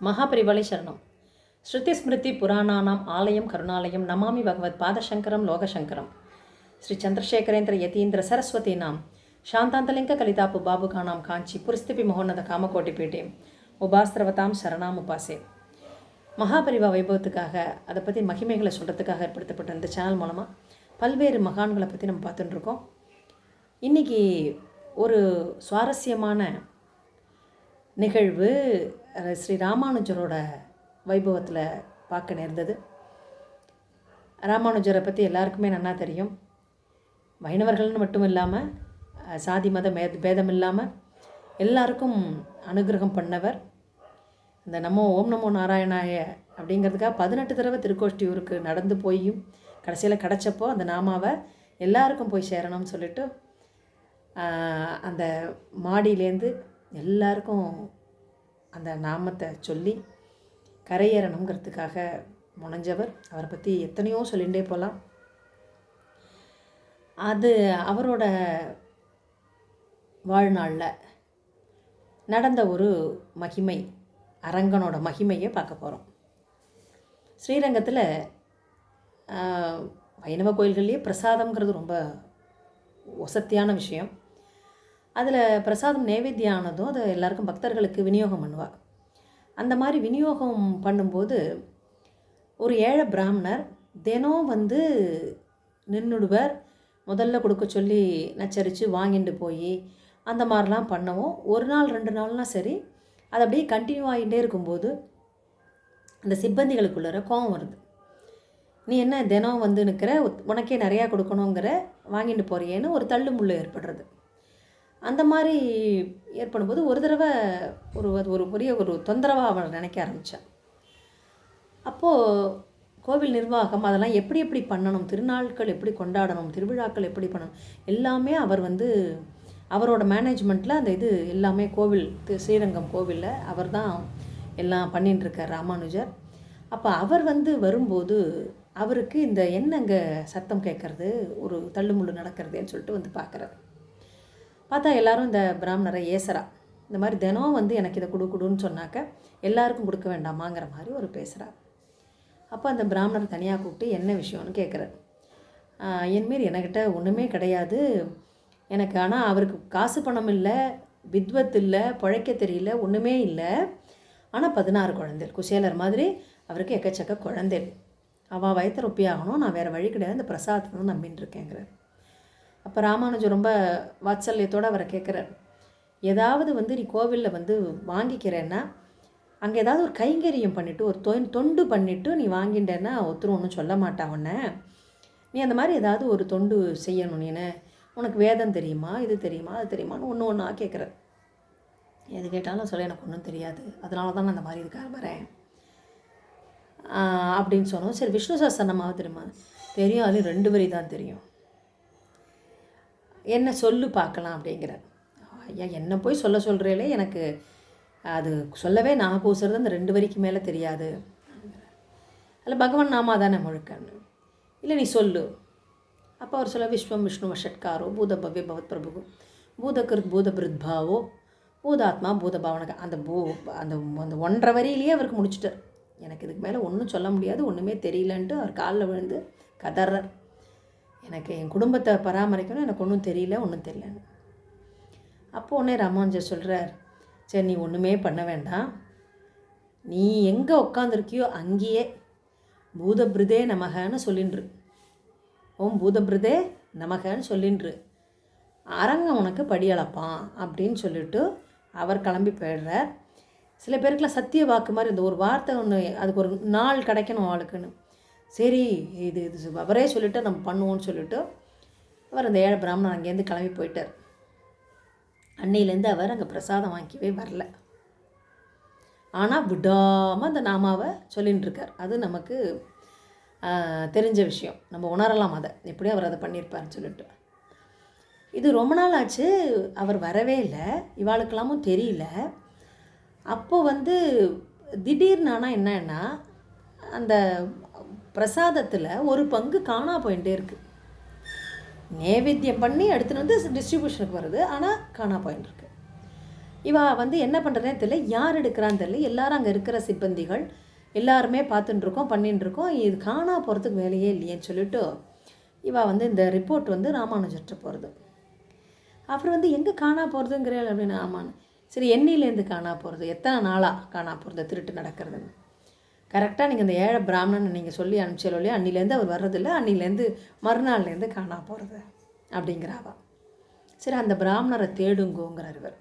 மகாபரிவலை சரணம் ஸ்ருதி ஸ்மிருதி புராணானாம் ஆலயம் கருணாலயம் நமாமி பகவத் பாதசங்கரம் லோகசங்கரம் ஸ்ரீ சந்திரசேகரேந்திர யதீந்திர சரஸ்வதீனாம் ಶಾಂತಾಂತಲಿಂಗ ಕಲಿತಾಪು ಬಾಬುಕಾಣಾಂ ಕಾಂಚಿ ಪುರಸ್ತಿಪಿ ಮಹೋನ್ನತ ಕಾಮಕೋಟಿ ಪೀಠೆ உபாஸ்திரவதாம் சரணாம் உபாசே மகாபரிவா வைபவத்துக்காக அதை பற்றி மகிமைகளை சொல்கிறதுக்காக ஏற்படுத்தப்பட்ட இந்த சேனல் மூலமாக பல்வேறு மகான்களை பற்றி நம்ம பார்த்துட்டு இருக்கோம் இன்றைக்கி ஒரு சுவாரஸ்யமான நிகழ்வு அஹ், ஸ்ரீ ராமானுஜரோட வைபவத்தில் பார்க்க நேர்ந்தது. ராமானுஜரை பற்றி எல்லாருக்குமே நல்லா தெரியும். வைணவர்கள்னு மட்டும் இல்லாமல் சாதி மத மே பேதம் இல்லாமல் எல்லாருக்கும் அனுகிரகம் பண்ணவர். இந்த நம்ம ஓம் நமோ நாராயணாய அப்படிங்கிறதுக்காக பதினெட்டு தடவை திருக்கோஷ்டியூருக்கு நடந்து போயும் கடைசியில் கிடச்சப்போ அந்த நாமாவை எல்லாருக்கும் போய் சேரணும்னு சொல்லிட்டு அந்த மாடியிலேருந்து எல்லாருக்கும் அந்த நாமத்தை சொல்லி கரையேறணுங்கிறதுக்காக முனைஞ்சவர். அவரை பற்றி எத்தனையோ சொல்லிகிட்டே போகலாம் அது அவரோட வாழ்நாளில் நடந்த ஒரு மகிமை அரங்கனோட மகிமையை பார்க்க போகிறோம் ஸ்ரீரங்கத்தில் வைணவ கோயில்கள்லேயே பிரசாதம்ங்கிறது ரொம்ப வசத்தியான விஷயம். அதில் பிரசாதம் நைவேத்தியம் ஆனதும் அதை எல்லாருக்கும் பக்தர்களுக்கு விநியோகம் பண்ணுவாள் அந்த மாதிரி விநியோகம் பண்ணும்போது ஒரு ஏழை பிராமணர் தினம் வந்து நின்றுடுவர் முதல்ல கொடுக்க சொல்லி நச்சரித்து வாங்கிட்டு போய் அந்த மாதிரிலாம் பண்ணவும். ஒரு நாள் ரெண்டு நாள்லாம் சரி அது அப்படியே கண்டினியூ ஆகிட்டே இருக்கும்போது அந்த சிப்பந்திகளுக்குள்ளார கோபம் வருது. நீ என்ன தினம் வந்து நிற்கிற உனக்கே நிறையா கொடுக்கணுங்கிற வாங்கிட்டு போறியேன்னு ஒரு தள்ளு முள்ளு ஏற்படுறது. அந்த மாதிரி ஏற்படும்போது ஒரு தடவை ஒரு அது ஒரு பெரிய ஒரு தொந்தரவாக அவளை நினைக்க ஆரம்பித்தேன் அப்போது கோவில் நிர்வாகம் அதெல்லாம் எப்படி எப்படி பண்ணணும்? திருநாட்கள் எப்படி கொண்டாடணும்? திருவிழாக்கள் எப்படி பண்ணணும்? எல்லாமே அவர் வந்து அவரோட மேனேஜ்மெண்ட்டில் அந்த இது எல்லாமே கோவில் ஸ்ரீரங்கம் கோவிலில் அவர் தான் எல்லாம் பண்ணிட்டுருக்கார் ராமானுஜர். அப்போ அவர் வந்து வரும்போது அவருக்கு இந்த என்னங்க சத்தம் கேட்குறது ஒரு தள்ளுமுள்ளு நடக்கிறதுன்னு சொல்லிட்டு வந்து பார்க்குறாரு பார்த்தா எல்லாரும் இந்த பிராமணரை ஏசரா. இந்த மாதிரி தினம் வந்து எனக்கு இதை கொடு கொடுன்னு சொன்னாக்க எல்லாருக்கும் கொடுக்க வேண்டாமாங்கிற மாதிரி ஒரு பேசுகிறார் அப்போ அந்த பிராமணர் தனியாக கூப்பிட்டு என்ன விஷயம்னு கேட்குறாரு என்மாரி என்கிட்ட ஒன்றுமே கிடையாது. எனக்கு ஆனால் அவருக்கு காசு பணம் இல்லை வித்வத் இல்லை பிழைக்க தெரியல ஒன்றுமே இல்லை. ஆனால் பதினாறு குழந்தைகள் குசேலர் மாதிரி அவருக்கு எக்கச்சக்க குழந்தை அவள் வயத்தை ரொப்பி ஆகணும் நான் வேறு வழி கிடையாது இந்த பிரசாதத்தை தான் நம்பின்னு இருக்கேங்கிறார். அப்போ ராமானுஜம் ரொம்ப வாத்சல்யத்தோடு அவரை கேட்குறார் ஏதாவது வந்து நீ கோவிலில் வந்து வாங்கிக்கிறேன்னா அங்கே ஏதாவது ஒரு கைங்கரியம் பண்ணிவிட்டு ஒரு தொ தொண்டு பண்ணிவிட்டு நீ வாங்கிட்டேன்னா ஒருத்தரும் ஒன்றும் சொல்ல மாட்டா உன்ன. நீ அந்த மாதிரி ஏதாவது ஒரு தொண்டு செய்யணும் நீனு. உனக்கு வேதம் தெரியுமா? இது தெரியுமா? அது தெரியுமான்னு ஒன்று ஒன்றா கேட்குற எது கேட்டாலும் சொல்ல எனக்கு ஒன்றும் தெரியாது. அதனால தான் நான் அந்த மாதிரி இதுக்காக வரேன். அப்படின்னு சொன்னோம். சரி விஷ்ணு சஹஸ்ரநாமாவை தெரியுமா? தெரியும். அதுலேயும் ரெண்டு வரி தான் தெரியும். என்ன சொல்லு பார்க்கலாம் அப்படிங்கிறார். ஐயா என்ன போய் சொல்ல சொல்கிறீங்களே எனக்கு அது சொல்லவே நான் கூசுறது அந்த ரெண்டு வரிக்கு மேலே தெரியாது. அதில் பகவான் நாமா தானே முழுக்கன்னு இல்லை நீ சொல்லு. அப்போ அவர் சொல்ல விஸ்வம் விஷ்ணு வஷட்காரோ பூத பவ்ய பவத் பிரபு பூதகிருத் பூத பிருத்பாவோ பூதாத்மா பூத பாவனக. அந்த பூ அந்த அந்த ஒன்றரை வரியிலேயே அவருக்கு முடிச்சிட்டார். எனக்கு இதுக்கு மேலே ஒன்றும் சொல்ல முடியாது ஒன்றுமே தெரியலன்ட்டு அவர் காலில் விழுந்து கதறார். எனக்கு என் குடும்பத்தை பராமரிக்கணும் எனக்கு ஒன்றும் தெரியல ஒன்றும் தெரியலன்னு. அப்போ உடனே ராமானுஜர் சொல்கிறார் சரி நீ ஒன்றுமே பண்ண வேண்டாம். நீ எங்கே உட்காந்துருக்கியோ அங்கேயே பூதபிருதே நமகன்னு சொல்லின்று. ஓம் பூதபிருதே நமகன்னு சொல்லின்று. அரங்கம் உனக்கு படியளப்பான் அப்படின்னு சொல்லிட்டு அவர் கிளம்பி போயிடுறார். சில பேருக்குலாம் சத்திய வாக்கு மாதிரி இந்த ஒரு வார்த்தை ஒன்று அதுக்கு ஒரு நாள் கிடைக்கணும் ஆளுக்குன்னு சரி இது இது அவரே சொல்லிவிட்டு நம்ம பண்ணுவோம்னு சொல்லிட்டு அவர் அந்த ஏழை பிராமணன் அங்கேருந்து கிளம்பி போயிட்டார். அன்னையிலேருந்து அவர் அங்கே பிரசாதம் வாங்கிக்கவே வரல. ஆனால் விடாமல் அந்த நாமாவை சொல்லின்னு இருக்கார். அது நமக்கு தெரிஞ்ச விஷயம். நம்ம உணரலாம் அதை. எப்படி அவர் அதை பண்ணியிருப்பார்னு சொல்லிட்டு. இது ரொம்ப நாள் ஆச்சு அவர் வரவே இல்லை. இவாளுக்கெல்லாமும் தெரியல. அப்போது வந்து திடீர்னு ஆனால் என்னன்னா அந்த பிரசாதத்தில் ஒரு பங்கு காணா போயிட்டே இருக்குது நேவேத்தியம் பண்ணி எடுத்துகிட்டு வந்து டிஸ்ட்ரிபியூஷனுக்கு வருது ஆனால் காணா போயின்னு இருக்கு. இவா வந்து என்ன பண்ணுறதே தெரியல யார் எடுக்கிறான்னு தெரியல எல்லாரும் அங்கே இருக்கிற சிப்பந்திகள் எல்லாருமே பார்த்துட்டுருக்கோம் இருக்கோம் இது காணா போகிறதுக்கு வேலையே இல்லையேன்னு சொல்லிட்டு இவா வந்து இந்த ரிப்போர்ட் வந்து ராமானுஜர்கிட்ட போகிறது அப்புறம் வந்து எங்கே காணா போகிறதுங்கிறேன் அப்படின்னு ஆமான்னு. சரி எண்ணிலேருந்து காணா போகிறது எத்தனை நாளாக காணா போகிறது திருட்டு நடக்கிறதுன்னு. கரெக்டாக நீங்கள் இந்த ஏழை பிராமணன் நீங்கள் சொல்லி அனுப்பிச்சாலும் இல்லையா அன்னிலேருந்து அவர் வர்றதில்ல. அன்னிலேருந்து மறுநாள்லேருந்து காணா போகிறது அப்படிங்கிறாவா. சரி அந்த பிராமணரை தேடுங்கோங்கிறார் இவர்.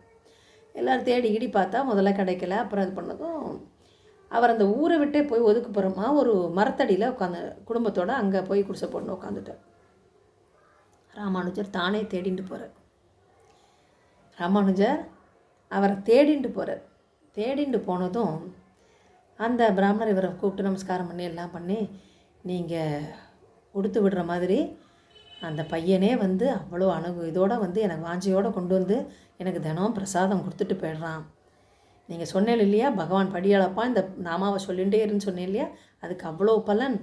எல்லோரும் தேடி இடி பார்த்தா முதல்ல கிடைக்கல. அப்புறம் இது பண்ணதும் அவர் அந்த ஊரை விட்டே போய் ஒதுக்குப்புறமா ஒரு மரத்தடியில் உட்காந்து குடும்பத்தோடு அங்கே போய் குடிசை போடணும் உட்காந்துட்டார் ராமானுஜர் தானே தேடிட்டு போகிறார் ராமானுஜர் அவரை தேடிட்டு போகிறார் தேடிட்டு போனதும் அந்த பிராமணர் இவரை கூப்பிட்டு நமஸ்காரம் பண்ணி எல்லாம் பண்ணி நீங்கள் கொடுத்து விடுற மாதிரி அந்த பையனே வந்து அவ்வளோ அணுகு இதோடு வந்து எனக்கு வாஞ்சியோடு கொண்டு வந்து எனக்கு தினம் பிரசாதம் கொடுத்துட்டு போயிடுறான். நீங்கள் சொன்னேன் இல்லையா பகவான் படியளப்பா இந்த நாமாவை சொல்லிகிட்டே இருன்னு சொன்னேன் இல்லையா அதுக்கு அவ்வளோ பலன்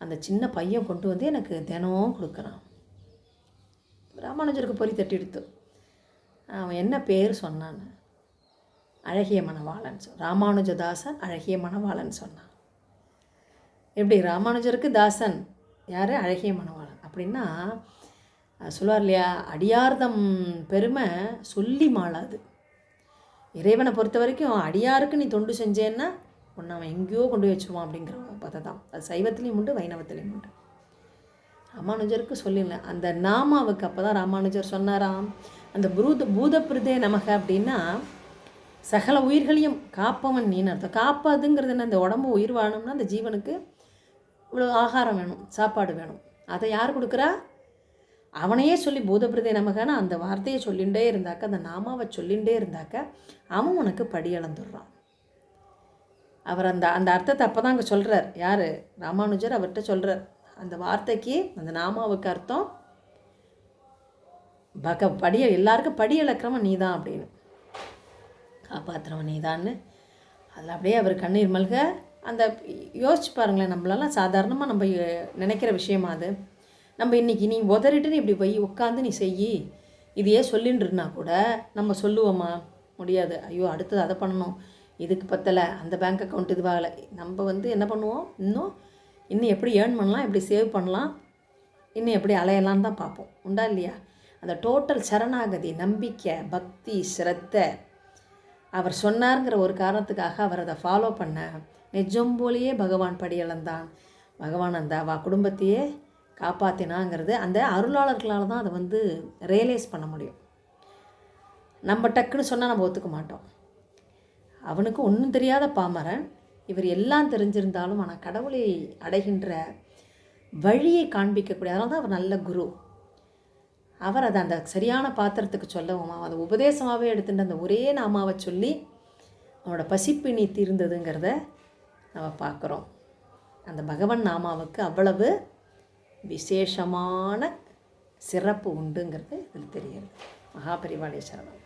அந்த சின்ன பையன் கொண்டு வந்து எனக்கு தினம் கொடுக்குறான். ராமானுஜருக்கு பொறி தட்டி எடுத்து அவன் என்ன பேர் சொன்னான் அழகிய மணவாளன் சொல் ராமானுஜதாசன் அழகிய மணவாளன் சொன்னான். எப்படி? ராமானுஜருக்கு தாசன். யார்? அழகிய மணவாளன். அப்படின்னா சொல்லுவார் இல்லையா? அடியார்தம் பெருமை சொல்லி மாளாது. இறைவனை பொறுத்த வரைக்கும் அடியாருக்கு நீ தொண்டு செஞ்சேன்னா உன்னை அவன் எங்கேயோ கொண்டு போய் வச்சுருவான் அப்படிங்கிற பதை தான். அது சைவத்துலேயும் உண்டு வைணவத்துலேயும் உண்டு. ராமானுஜருக்கு சொல்லிடல. அந்த நாமாவுக்கு அப்போ தான் ராமானுஜர் சொன்னாராம். அந்த பூத பூதப்பிரதே நமக அப்படின்னா சகல உயிர்களையும் காப்பவன் நீன்னு அர்த்தம். காப்பதுங்கிறது என்ன? இந்த உடம்பு உயிர் வாழணும்னா அந்த ஜீவனுக்கு இவ்வளோ ஆகாரம் வேணும் சாப்பாடு வேணும். அதை யார் கொடுக்குறா? அவனையே சொல்லி பூதபிரதே நமகான அந்த வார்த்தையை சொல்லிகிட்டே இருந்தாக்க அந்த நாமாவை சொல்லிகிட்டே இருந்தாக்க அவன் உனக்கு படியளந்துடுறான் அவர் அந்த அந்த அர்த்தத்தை அப்போ தான் அங்கே சொல்கிறார் யார்? ராமானுஜர் அவர்கிட்ட சொல்கிறார் அந்த வார்த்தைக்கு அந்த நாமாவுக்கு அர்த்தம் பக படிய எல்லாருக்கும் படி இழக்கிறவன் நீ தான் அப்படின்னு. காப்பாற்றுறவன் நீதான்னு. அதில் அப்படியே அவர் கண்ணீர் மல்க அந்த யோசிச்சு பாருங்களேன் நம்மளெல்லாம் சாதாரணமாக நம்ம நினைக்கிற விஷயமா அது. நம்ம இன்றைக்கி நீ உதறிட்டுன்னு இப்படி போய் உட்காந்து நீ செய் இதையே சொல்லின்னு கூட நம்ம சொல்லுவோமா? முடியாது. ஐயோ அடுத்தது அதை பண்ணணும். இதுக்கு பத்தலை. அந்த பேங்க் அக்கௌண்ட் இதுவாகலை நம்ம வந்து என்ன பண்ணுவோம்? இன்னும் இன்னும் எப்படி ஏர்ன் பண்ணலாம்? எப்படி சேவ் பண்ணலாம்? இன்னும் எப்படி அலையலான்னு தான் பார்ப்போம். உண்டா இல்லையா? அந்த டோட்டல் சரணாகதி நம்பிக்கை பக்தி ஸ்ரத்த அவர் சொன்னார்ங்கிற ஒரு காரணத்துக்காக அவர் அதை ஃபாலோ பண்ண நிஜம் போலேயே பகவான் படியளந்தான். பகவான் அந்த வா குடும்பத்தையே காப்பாற்றினாங்கிறது அந்த அருளாளர்களால் தான் அதை வந்து ரியலைஸ் பண்ண முடியும். நம்ம டக்குன்னு சொன்னால் நம்ம ஒத்துக்க மாட்டோம். அவனுக்கு ஒன்றும் தெரியாத பாமரன். இவர் எல்லாம் தெரிஞ்சிருந்தாலும் ஆனால் கடவுளை அடைகின்ற வழியை காண்பிக்கக்கூடிய அதனால தான் அவர் நல்ல குரு. அவர் அதை அந்த சரியான பாத்திரத்துக்கு சொல்லவும் அதை உபதேசமாகவே எடுத்துட்டு அந்த ஒரே நாமாவை சொல்லி அவனோட பசிப்பிணி தீர்ந்ததுங்கிறத நம்ம பார்க்குறோம். அந்த பகவன் நாமாவுக்கு அவ்வளவு விசேஷமான சிறப்பு உண்டுங்கிறது இதில் தெரியுது மகாபரிவாளேஸ்வரம்